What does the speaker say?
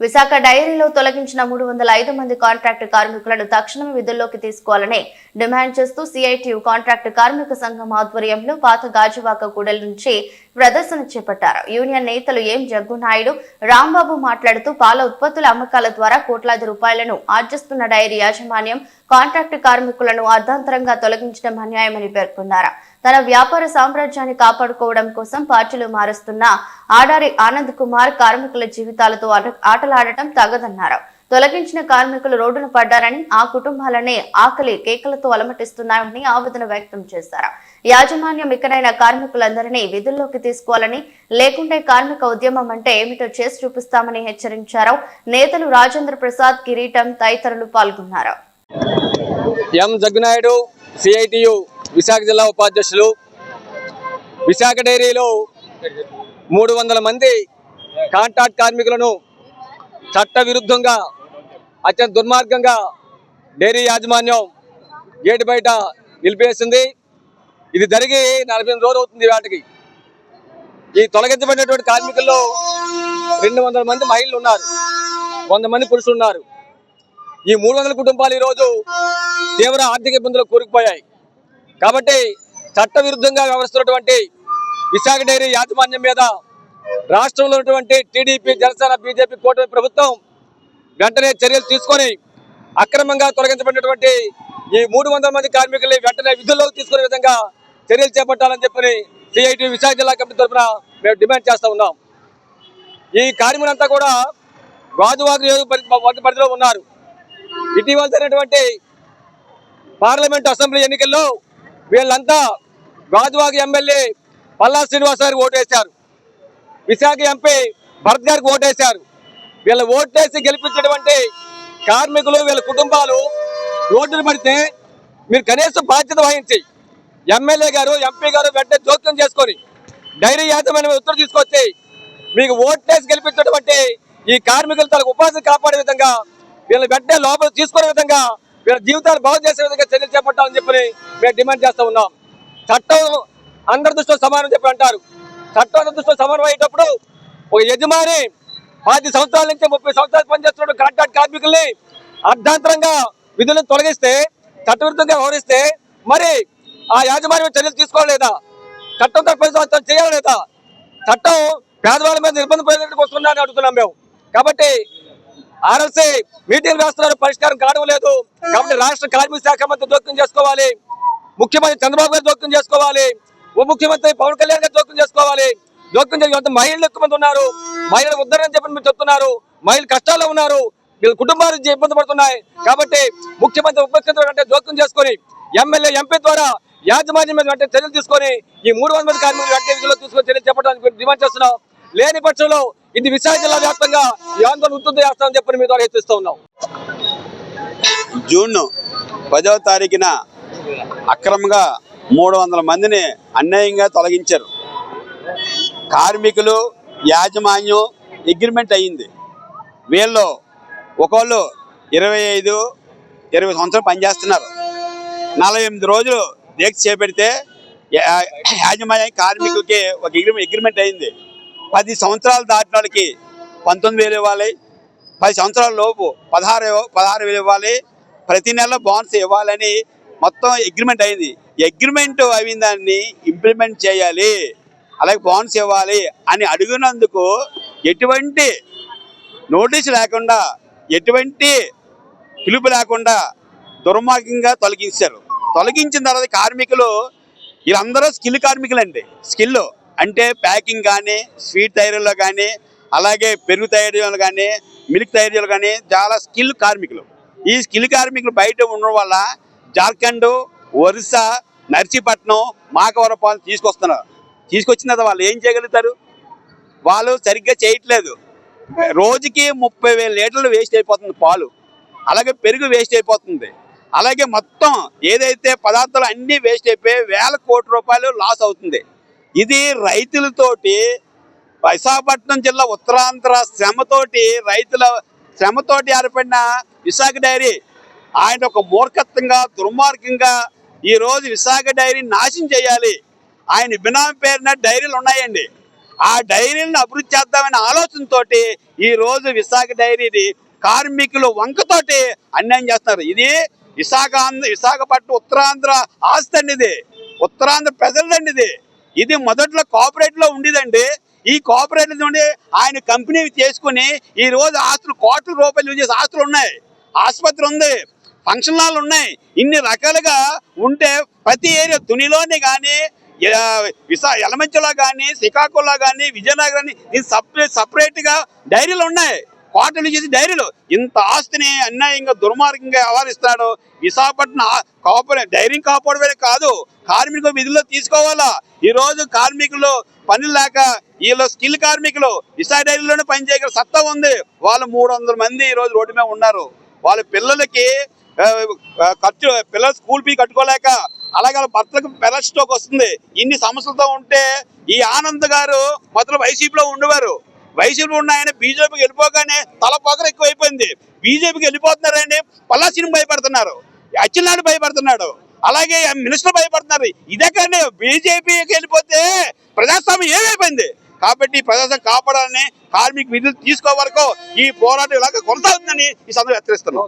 విశాఖ డైరీలో తొలగించిన మూడు వందల ఐదు మంది కాంట్రాక్టు కార్మికులను తక్షణమే విధుల్లోకి తీసుకోవాలని డిమాండ్ చేస్తూ సిఐటియు కాంట్రాక్టు కార్మిక సంఘం ఆధ్వర్యంలో పాత గాజువాక కూడలి నుంచి ప్రదర్శన చేపట్టారు. యూనియన్ నేతలు ఎం జగ్గునాయుడు రాంబాబు మాట్లాడుతూ పాల ఉత్పత్తుల అమ్మకాల ద్వారా కోట్లాది రూపాయలను ఆర్జిస్తున్న డైరీ యాజమాన్యం కాంట్రాక్టు కార్మికులను అర్ధాంతరంగా తొలగించడం అన్యాయమని పేర్కొన్నారు. తన వ్యాపార సామ్రాజ్యాన్ని కాపాడుకోవడం కోసం పార్టీలు మారుస్తున్న ఆడారి ఆనంద్ కుమార్ కార్మికుల జీవితాలతో ఆట- ఆటలాడటం తగదన్నారు. తొలగించిన కార్మికులు రోడ్డున పడ్డారని ఆ కుటుంబాలనే ఆకలి కేకలతో అలమటిస్తున్నారని ఆవేదన వ్యక్తం చేశారు. యాజమాన్యం ఇక్కడైన కార్మికులందరినీ విధుల్లోకి తీసుకోవాలని లేకుంటే కార్మిక ఉద్యమం అంటే ఏమిటో చేసి చూపిస్తామని హెచ్చరించారు. నేతలు రాజేంద్ర ప్రసాద్ కిరీటం తదితరులు పాల్గొన్నారు. ఎం జగ్గునాయుడు సిఐటియు విశాఖ జిల్లా ఉపాధ్యక్షులు. విశాఖ డైరీలో మూడు వందల మంది కాంట్రాక్ట్ కార్మికులను చట్ట విరుద్ధంగా అత్యంత దుర్మార్గంగా డైరీ యాజమాన్యం గేటు బయట నిలిపేసింది. ఇది జరిగి నలభై ఎనిమిది రోజులు అవుతుంది వాటికి. ఈ తొలగించబడినటువంటి కార్మికుల్లో రెండు వందల మంది మహిళలు ఉన్నారు. వంద మంది పురుషులు ఉన్నారు. ఈ మూడు వందల కుటుంబాలు ఈరోజు తీవ్ర ఆర్థిక ఇబ్బందులు కూరుకుపోయాయి. కాబట్టి చట్ట విరుద్ధంగా వ్యవహరిస్తున్నటువంటి విశాఖ డైరీ యాజమాన్యం మీద రాష్ట్రంలో ఉన్నటువంటి టీడీపీ జనసేన బీజేపీ కూటమి ప్రభుత్వం వెంటనే చర్యలు తీసుకొని అక్రమంగా తొలగించబడినటువంటి ఈ మూడు వందల మంది కార్మికుల్ని వెంటనే విధుల్లోకి తీసుకునే విధంగా చర్యలు చేపట్టాలని చెప్పని సిఐటి విశాఖ జిల్లా కమిటీ తరఫున మేము డిమాండ్ చేస్తూ ఉన్నాం. ఈ కార్మికులంతా కూడా గాజువాక నియోజక పరి- పరిధిలో ఉన్నారు. ఇటీవల జరిగినటువంటి పార్లమెంట్ అసెంబ్లీ ఎన్నికల్లో వీళ్ళంతా గాజువాగి ఎమ్మెల్యే పల్లా శ్రీనివాస్ గారికి ఓటేశారు. విశాఖ ఎంపీ భరత్ గారికి ఓటేశారు. వీళ్ళ ఓటేసి గెలిపించినటువంటి కార్మికులు వీళ్ళ కుటుంబాలు రోడ్డున పడితే మీరు కనీసం బాధ్యత వహించి ఎమ్మెల్యే గారు ఎంపీ గారు వెంటనే జోక్యం చేసుకొని డైరీ యాజమాన్యం ఉత్తర్వు తీసుకొచ్చి మీకు ఓటేసి గెలిపించినటువంటి ఈ కార్మికులు తనకు ఉపాధి కాపాడే విధంగా వీళ్ళని వెంటనే లోపల తీసుకునే విధంగా వీళ్ళ జీవితాలు బాగు చేసే విధంగా చర్యలు చేపట్టాలని చెప్పి మేము డిమాండ్ చేస్తూ ఉన్నాం. చట్టం అందరి దృష్టిలో సమానం చెప్పి అంటారు. చట్టం అందరి దృష్టిలో సమానం అయ్యేటప్పుడు ఒక యజమాని పది సంవత్సరాల నుంచి ముప్పై సంవత్సరాలు పనిచేస్తున్న కాంట్రాక్ట్ కార్మికుల్ని అర్ధాంతరంగా విధులను తొలగిస్తే చట్టవిరుద్ధంగా వ్యవహరిస్తే మరి ఆ యాజమాన్యం చర్యలు తీసుకోలేదా చట్టంతో తప్పని సంవత్సరం చేయలేదా చట్టం పేదవాళ్ళ మీద నిర్బంధం పోయేందుకు వస్తుందని అడుగుతున్నాం మేము. కాబట్టి ఆర్ఎల్సీ మీటింగ్ రాస్తున్నారు. పరిష్కారం కావడం లేదు. కాబట్టి రాష్ట్ర కార్మిక శాఖ మంత్రి జోక్యం చేసుకోవాలి. ముఖ్యమంత్రి చంద్రబాబు గారు జోక్యం చేసుకోవాలి. ఉప ముఖ్యమంత్రి పవన్ కళ్యాణ్ గారు జోక్యం చేసుకోవాలి. జోక్యం చేసి కొంత మహిళలు ఎక్కువ మంది ఉన్నారు. మహిళలు ఉద్దరని చెప్పని మీరు చెప్తున్నారు. మహిళలు కష్టాల్లో ఉన్నారు. వీళ్ళ కుటుంబాలు ఇబ్బంది పడుతున్నాయి. కాబట్టి ముఖ్యమంత్రి ఉప ముఖ్యమంత్రి అంటే జోక్యం చేసుకొని ఎమ్మెల్యే ఎంపీ ద్వారా యాజమాన్యం మీద వెంటనే చర్యలు తీసుకొని ఈ మూడు వందల మంది కార్మికులు వెంటనే విధుల్లో తీసుకొని చర్యలు చెప్పడానికి డిమాండ్ చేస్తున్నాం. లేని పక్షంలో ఇది విశాఖ జిల్లా వ్యాప్తంగా ఈ ఆందోళన ఉత్తుద్ది చేస్తామని చెప్పని మీ ద్వారా హెచ్చరిస్తూ ఉన్నాం జూన్ పదవ తారీఖున అక్రమంగా మూడు వందల మందిని అన్యాయంగా తొలగించారు కార్మికులు యాజమాన్యం అగ్రిమెంట్ అయ్యింది వీళ్ళు ఒకళ్ళు ఇరవై ఐదు ఇరవై సంవత్సరాలు పనిచేస్తున్నారు నలభై ఎనిమిది రోజులు దీక్ష చేపెడితే యాజమాన్య కార్మికులకి ఒక అగ్రిమెంట్ అగ్రిమెంట్ అయింది పది సంవత్సరాలు దాటిన వాళ్ళకి పంతొమ్మిది వేలు ఇవ్వాలి. పది సంవత్సరాల లోపు పదహారు పదహారు వేలు ఇవ్వాలి. ప్రతి నెల బాండ్స్ ఇవ్వాలని మొత్తం అగ్రిమెంట్ అయింది. అగ్రిమెంట్ అయిన దాన్ని ఇంప్లిమెంట్ చేయాలి. అలాగే బాండ్స్ ఇవ్వాలి అని అడిగినందుకు ఎటువంటి నోటీసు లేకుండా ఎటువంటి పిలుపు లేకుండా దుర్మార్గంగా తొలగించారు. తొలగించిన తర్వాత కార్మికులు వీళ్ళందరూ స్కిల్ కార్మికులండి. స్కిల్ అంటే ప్యాకింగ్ కానీ స్వీట్ తయారీలో కానీ అలాగే పెరుగు తయారీలో కానీ మిల్క్ తయారీలో కానీ చాలా స్కిల్ కార్మికులు. ఈ స్కిల్ కార్మికులు బయట ఉండడం వల్ల జార్ఖండ్ ఒరిస్సా నర్సీపట్నం మాకవరపాలు తీసుకొస్తున్నారు. తీసుకొచ్చిన తర్వాత వాళ్ళు ఏం చేయగలుగుతారు? వాళ్ళు సరిగ్గా చేయట్లేదు. రోజుకి ముప్పై వేల లీటర్లు వేస్ట్ అయిపోతుంది పాలు. అలాగే పెరుగు వేస్ట్ అయిపోతుంది. అలాగే మొత్తం ఏదైతే పదార్థాలు అన్నీ వేస్ట్ అయిపోయి వేల కోట్ల రూపాయలు లాస్ అవుతుంది. ఇది రైతులతోటి విశాఖపట్నం జిల్లా ఉత్తరాంధ్ర శ్రమతోటి రైతుల శ్రమతోటి ఏర్పడిన విశాఖ డైరీ ఆయన ఒక మూర్ఖత్వంగా దుర్మార్గంగా ఈరోజు విశాఖ డైరీ నాశనం చేయాలి. ఆయన బినామీ పేరున డైరీలు ఉన్నాయండి. ఆ డైరీలను అభివృద్ధి చేద్దామనే ఆలోచనతోటి ఈ రోజు విశాఖ డైరీని కార్మికులు వంకతోటి అన్యాయం చేస్తున్నారు. ఇది విశాఖ విశాఖపట్నం ఉత్తరాంధ్ర ఆస్తి అండి ఇది. ఉత్తరాంధ్ర ప్రజలండి ఇది. ఇది మొదట్లో కోఆపరేట్లో ఉండేదండి. ఈ కోఆపరేటివ్ నుండి ఆయన కంపెనీ చేసుకుని ఈ రోజు ఆస్తులు కోట్ల రూపాయలు యూజ్ చేసే ఆస్తులు ఉన్నాయి. ఆసుపత్రి ఉంది ఫంక్షన్ హాల్ ఉన్నాయి. ఇన్ని రకాలుగా ఉంటే ప్రతి ఏరియా తునిలోనే కానీ విశా ఎలమంచిలో కానీ శ్రీకాకుళంలో కానీ విజయనగరం ఇది సపరేట్ సపరేట్గా డైరీలు ఉన్నాయి. కోటలు చేసి డైరీలు. ఇంత ఆస్తిని అన్యాయంగా దుర్మార్గంగా వ్యవహరిస్తాడు విశాఖపట్నం కోఆపరేట్ డైరీ కాపాడమే కాదు కార్మికులు విధుల్లో తీసుకోవాలా? ఈ రోజు కార్మికులు పనులు లేక వీళ్ళు స్కిల్ కార్మికులు విశాఖ డైరీలోనే పనిచేయగల సత్తా ఉంది. వాళ్ళు మూడు వందల మంది ఈ రోజు రోడ్డు మీద ఉన్నారు. వాళ్ళ పిల్లలకి ఖర్చు పిల్లల స్కూల్ ఫీ కట్టుకోలేక అలాగే భర్తలకు పెరస్టోక్ వస్తుంది. ఇన్ని సమస్యలతో ఉంటే ఈ ఆనంద్ గారు మొదలు వైసీపీలో ఉండేవారు. వైసీపీలో ఉన్నాయని బీజేపీకి వెళ్ళిపోగానే తల పొగరు ఎక్కువైపోయింది. బీజేపీకి వెళ్ళిపోతున్నారని పల్లాసీని భయపడుతున్నారు. అచ్చెన్నాయుడు భయపడుతున్నాడు. అలాగే మినిస్టర్ భయపడుతున్నారు. ఇదే కానీ బీజేపీకి వెళ్ళిపోతే ప్రజాస్వామ్యం ఏమైపోయింది? కాబట్టి ప్రజాస్వామ్యం కాపాడాలని కార్మిక విధులు తీసుకో వరకు ఈ పోరాటం ఇలాగ కొనసాగుతుందని ఈ సందర్భంగా హెచ్చరిస్తున్నాం.